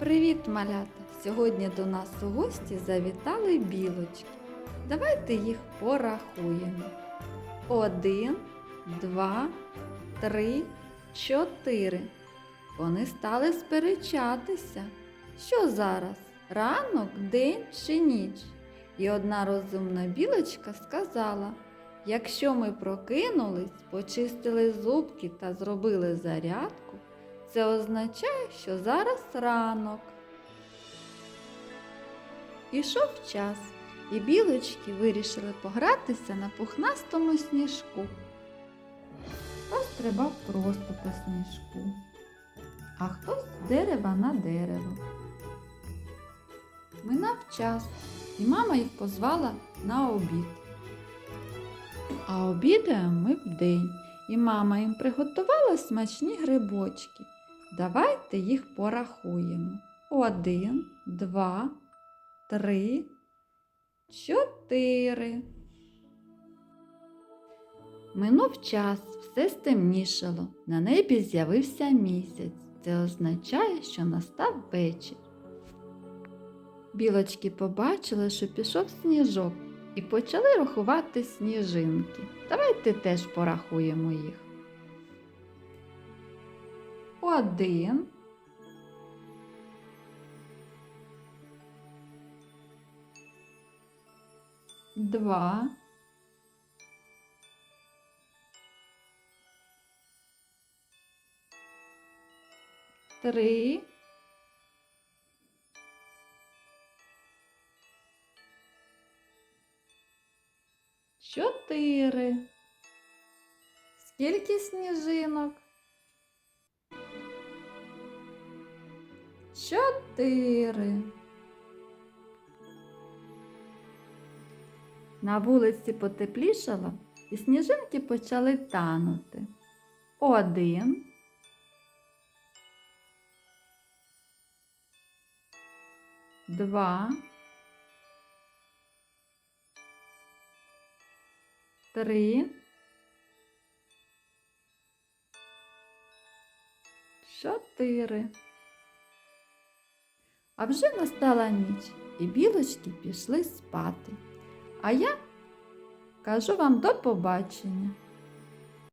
Привіт, малята! Сьогодні до нас у гості завітали білочки. Давайте їх порахуємо. Один, два, три, чотири. Вони стали сперечатися. Що зараз? Ранок, день чи ніч? І одна розумна білочка сказала: якщо ми прокинулись, почистили зубки та зробили зарядку, це означає, що зараз ранок. Ішов час, і білочки вирішили погратися на пухнастому сніжку. Хтось стрибав просто по сніжку, а хтось з дерева на дерево. Минав час, і мама їх позвала на обід. А обідаємо ми вдень, і мама їм приготувала смачні грибочки. Давайте їх порахуємо. Один, два, три, чотири. Минув час, все стемнішало. На небі з'явився місяць. Це означає, що настав вечір. Білочки побачили, що пішов сніжок, і почали рахувати сніжинки. Давайте теж порахуємо їх. Один. Два. Три. Чотири. Скільки сніжинок? Чотири. На вулиці потеплішало, і сніжинки почали танути. Один. Два. Три. Чотири. А вже настала ніч, і білочки пішли спати. А я кажу вам до побачення.